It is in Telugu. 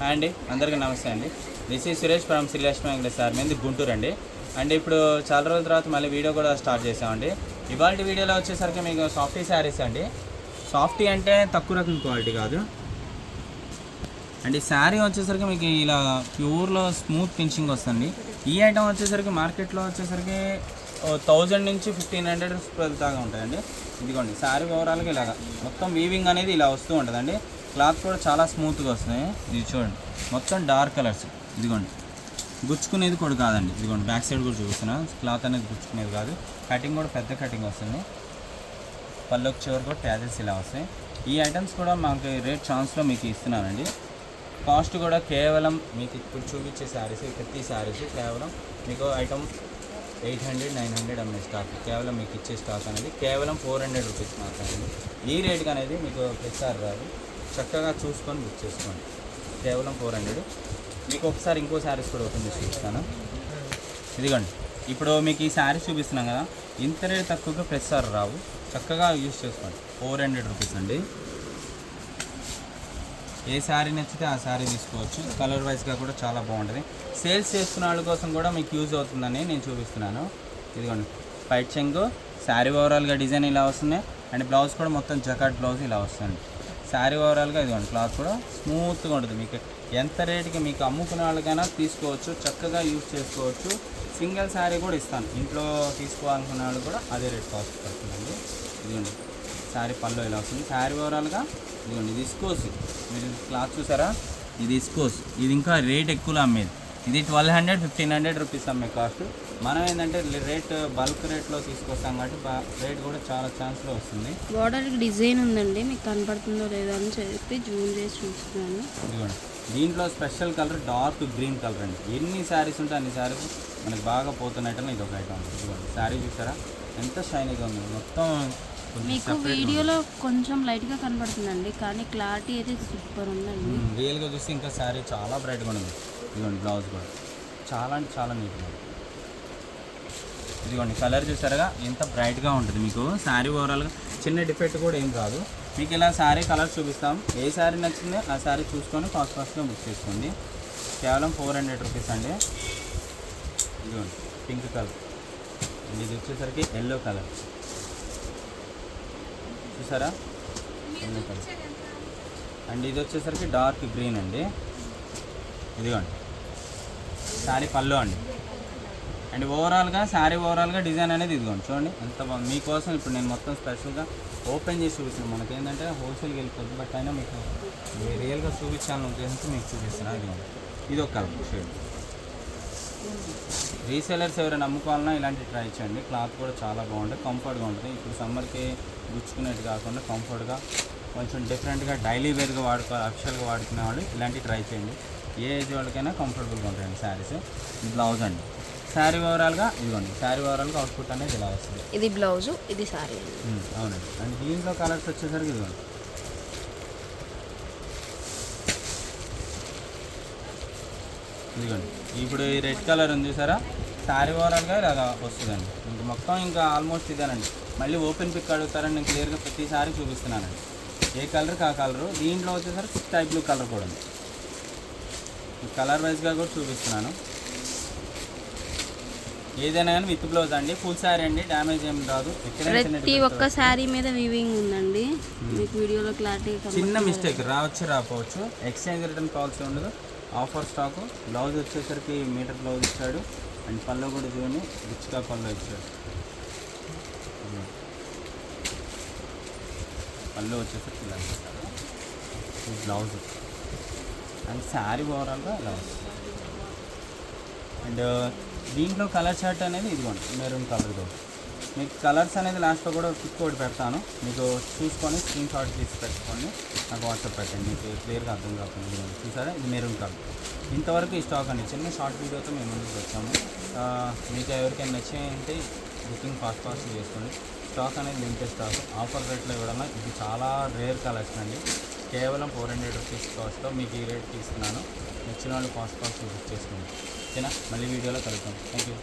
హాయ్ అండి అందరికీ నమస్తే అండి. This is Suresh from Srilakshmi Venkatesh sir మీద గుంటూరు అండి. అండ్ ఇప్పుడు చాలా రోజుల తర్వాత మళ్ళీ వీడియో కూడా స్టార్ట్ చేసామండి. ఇవాళ వీడియోలో వచ్చేసరికి మీకు సాఫ్టీ శారీస్ అండి. సాఫ్టీ అంటే తక్కువ రకం క్వాలిటీ కాదు. అండ్ ఈ శారీ వచ్చేసరికి మీకు ఇలా ప్యూర్లో స్మూత్ ఫినిషింగ్ వస్తుంది. ఈ ఐటమ్ వచ్చేసరికి మార్కెట్లో వచ్చేసరికి థౌజండ్ నుంచి ఫిఫ్టీన్ హండ్రెడ్ దాకా ఉంటాయండి. ఇదిగోండి శారీ ఓవరాల్గా ఇలాగా. మొత్తం వీవింగ్ అనేది ఇలా వస్తూ ఉంటుందండి. క్లాత్ కూడా చాలా స్మూత్గా వస్తుంది ఇది చూడండి. మొత్తం డార్క్ కలర్స్. ఇదిగోండి. గుచ్చుకునేది కూడా కాదండి. ఇదిగోండి. బ్యాక్ సైడ్ కూడా చూపిస్తున్నా. క్లాత్ అనేది గుచ్చుకునేది కాదు. కటింగ్ కూడా పెద్ద కటింగ్ వస్తుంది. పళ్ళొక చివరి కూడా ట్యాజెస్ ఇలా వస్తాయి. ఈ ఐటమ్స్ కూడా మాకు రేట్ ఛాన్స్లో మీకు ఇస్తున్నానండి. కాస్ట్ కూడా కేవలం మీకు ఇప్పుడు చూపించే శారీస్ ప్రతి శారీస్ కేవలం మీకు item eight hundred nine hundred అమ్మే స్టాక్. కేవలం మీకు ఇచ్చే స్టాక్ అనేది కేవలం ఫోర్ హండ్రెడ్ రూపీస్ మాత్రమే. ఈ రేట్కి అనేది మీకు ప్రతిసారి రాదు. చక్కగా చూసుకొని బుక్ చేసుకోండి. కేవలం ఫోర్ హండ్రెడ్. మీకు ఒకసారి ఇంకో శారీస్ కూడా ఓపెన్ చేసి చూపిస్తాను ఇదిగోండి. ఇప్పుడు మీకు ఈ శారీ చూపిస్తున్నాం కదా. ఇంత రేట్ తక్కువగా ప్రెస్ సార్ రావు. చక్కగా యూజ్ చేసుకోండి. ఫోర్ హండ్రెడ్ రూపీస్ అండి. ఏ శారీ నచ్చితే ఆ శారీ తీసుకోవచ్చు. కలర్ వైజ్గా కూడా చాలా బాగుంటుంది. సేల్స్ చేసుకున్న వాళ్ళ కోసం కూడా మీకు యూజ్ అవుతుందని నేను చూపిస్తున్నాను. ఇదిగోండి. పైట్ చెంగు శారీ ఓవరాల్గా డిజైన్ ఇలా వస్తున్నాయి. అండ్ బ్లౌజ్ కూడా మొత్తం జకాట్ బ్లౌజ్ ఇలా వస్తుంది. శారీ ఓవరాల్గా ఇదిగోండి క్లాత్ కూడా స్మూత్గా ఉంటుంది. మీకు ఎంత రేటుకి మీకు అమ్ముకునే వాళ్ళకైనా తీసుకోవచ్చు చక్కగా యూజ్ చేసుకోవచ్చు. సింగిల్ శారీ కూడా ఇస్తాను. ఇంట్లో తీసుకోవాలనుకునే వాళ్ళు కూడా అదే రేట్ కాస్ట్ పడుతుందండి. ఇదిగోండి శారీ పళ్ళు ఇలా వస్తుంది. శారీ ఓవరాల్గా ఇదిగోండి ఇది ఇస్కోస్. మీరు క్లాత్ చూసారా? ఇది ఇస్కోస్. ఇది ఇంకా రేట్ ఎక్కువలో అమ్మేది. ఇది twelve hundred fifteen hundred rupees అమ్మే కాస్ట్. మనం ఏంటంటే రేట్ బల్క్ రేట్లో తీసుకొస్తాం కాబట్టి రేట్ కూడా చాలా ఛాన్స్లో వస్తుంది. బార్డర్ డిజైన్ ఉందండి మీకు కనపడుతుందో లేదో అని చెప్పి జూమ్ చేసి చూస్తున్నాను ఇదిగోండి. దీంట్లో special colour dark green colour అండి. ఎన్ని శారీస్ ఉంటే అన్ని శారీస్ మనకి బాగా పోతున్న ఐటమ్ ఇది ఒక ఐటమ్. ఇదిగోండి. శారీ చూసారా? ఎంత షైనీగా ఉంది. మొత్తం మీకు. వీడియోలో కొంచెం లైట్గా కనపడుతుందండి కానీ క్లారిటీ అయితే సూపర్ ఉందండి. రియల్గా చూస్తే ఇంకా శారీ చాలా బ్రైట్గా ఉంది. ఇదిగోండి బ్లౌజ్ కూడా. చాలా అంటే చాలా నీట్గా ఉంది. ఇదిగోండి కలర్ చూసారుగా? ఎంత బ్రైట్గా ఉంటుంది మీకు. శారీ ఓవరాల్గా చిన్న డిఫెక్ట్ కూడా ఏం రాదు మీకు ఇలా శారీ కలర్ చూపిస్తాం. ఏ శారీ నచ్చిందో ఆ శారీ చూసుకొని ఫాస్ట్ ఫాస్ట్గా బుక్ చేసుకోండి. కేవలం ఫోర్ హండ్రెడ్ రూపీస్ అండి. ఇదిగోండి పింక్ కలర్. అండ్ ఇది వచ్చేసరికి ఎల్లో కలర్. చూసారా? Yellow colour. అండ్ ఇది వచ్చేసరికి డార్క్ గ్రీన్ అండి. ఇదిగోండి శారీ పళ్ళు అండి. అండ్ ఓవరాల్గా శారీ ఓవరాల్గా డిజైన్ అనేది ఇదిగోండి చూడండి. ఎంత బాగుంది మీకోసం ఇప్పుడు నేను మొత్తం స్పెషల్గా ఓపెన్ చేసి చూపిస్తున్నాను మనకి ఏంటంటే హోల్సేల్కి వెళ్ళిపోద్ది బట్ అయినా మీకు రియల్గా చూపించాలని ఉద్దేశంతో మీకు చూపిస్తున్నాను ఇదిగోండి ఇది ఒక కలర్ షేడ్ రీసేలర్స్ ఎవరైనా అమ్ముకోవాలన్నా ఇలాంటి ట్రై చేయండి. క్లాత్ కూడా చాలా బాగుంటుంది కంఫర్ట్గా ఉంటుంది. ఇప్పుడు సమ్మర్కి గుచ్చుకునేది కాకుండా కంఫర్ట్గా కొంచెం డిఫరెంట్గా డైలీ వేర్గా వాడుకో అఫిషియల్గా వాడుకునే వాళ్ళు ఇలాంటివి ట్రై చేయండి. ఏ ఏజ్ వాళ్ళకైనా కంఫర్టబుల్గా ఉంటాయండి శారీస్ బ్లౌజ్ అండి. శారీ ఓవరాల్గా ఇదిగోండి శారీ ఓవరాల్గా అవుట్పుట్ అనేది ఇలా వస్తుంది. ఇది బ్లౌజు ఇది సారీ ఉమ్, అవునండి. అండ్ దీంట్లో కలర్స్ వచ్చేసరికి ఇదిగోండి. ఇదిగోండి ఇప్పుడు ఈ రెడ్ కలర్ ఉంది చూసారా? శారీ ఓవరాల్గా ఇలాగా వస్తుందండి. ఇంక మొత్తం ఇంకా ఆల్మోస్ట్ ఇదేనండి. మళ్ళీ ఓపెన్ పిక్ అడుగుతారని నేను క్లియర్గా ప్రతిసారి చూపిస్తున్నానండి. ఏ కలర్కి ఆ కలరు? దీంట్లో వచ్చేసరికి స్కై బ్లూ కలర్ కూడా ఉంది. కలర్ వైజ్గా కూడా చూపిస్తున్నాను. ఏదైనా కానీ విత్ బ్లౌజ్ అండి. ఫుల్ శారీ అండి. డ్యామేజ్ ఏం రాదు. ప్రతి ఒక్క శారీ మీద వీవింగ్ ఉందండి. మీకు వీడియోలో క్లారిటీ చిన్న మిస్టేక్ రావచ్చు రాకపోవచ్చు. ఎక్స్చేంజ్ రిటర్న్ పాలసీ ఉండదు. ఆఫర్ స్టాక్ బ్లౌజ్ వచ్చేసరికి మీటర్ బ్లౌజ్ ఇచ్చాడు. అండ్ పళ్ళు కూడా చూడండి రిచ్గా పళ్ళు ఇచ్చాడు. పళ్ళు వచ్చేసరికి ఇలా బ్లౌజ్ అండ్ శారీ ఓవరాల్గా ఇలా వస్తుంది. అండ్ దీంట్లో కలర్ షర్ట్ అనేది ఇదిగోండి మెరూన్ కలర్తో మీకు కలర్స్ అనేది లాస్ట్లో కూడా పిక్ ఒకటి పెడతాను. మీకు చూసుకొని స్క్రీన్ షాట్ తీసి పెట్టుకోండి. నాకు వాట్సాప్ పెట్టండి మీకు క్లియర్గా అర్థం కాకుండా చూసారా? ఇది మెరూన్ కలర్. ఇంతవరకు ఈ స్టాక్ అండి. చిన్న షార్ట్ వీడియోతో మేము ముందుకు వచ్చాము. మీకు ఎవరికైనా నచ్చాయంటే బుకింగ్ ఫాస్ట్ ఫాస్ట్ చేసుకోండి. స్టాక్ అనేది లిమిటెడ్ స్టాక్. ఆఫర్ రేట్లో ఇవ్వడం ఇది చాలా రేర్ కలెక్షన్ అండి. కేవలం ఫోర్ హండ్రెడ్ రూపీస్ కాస్ట్లో మీకు ఈ రేట్ తీసుకున్నాను. నచ్చిన వాళ్ళు ఫాస్ట్ ఫాస్ట్ బుక్ చేసుకోండి. ఓకేనా మళ్ళీ వీడియోలో కలుద్దాం థ్యాంక్ యూ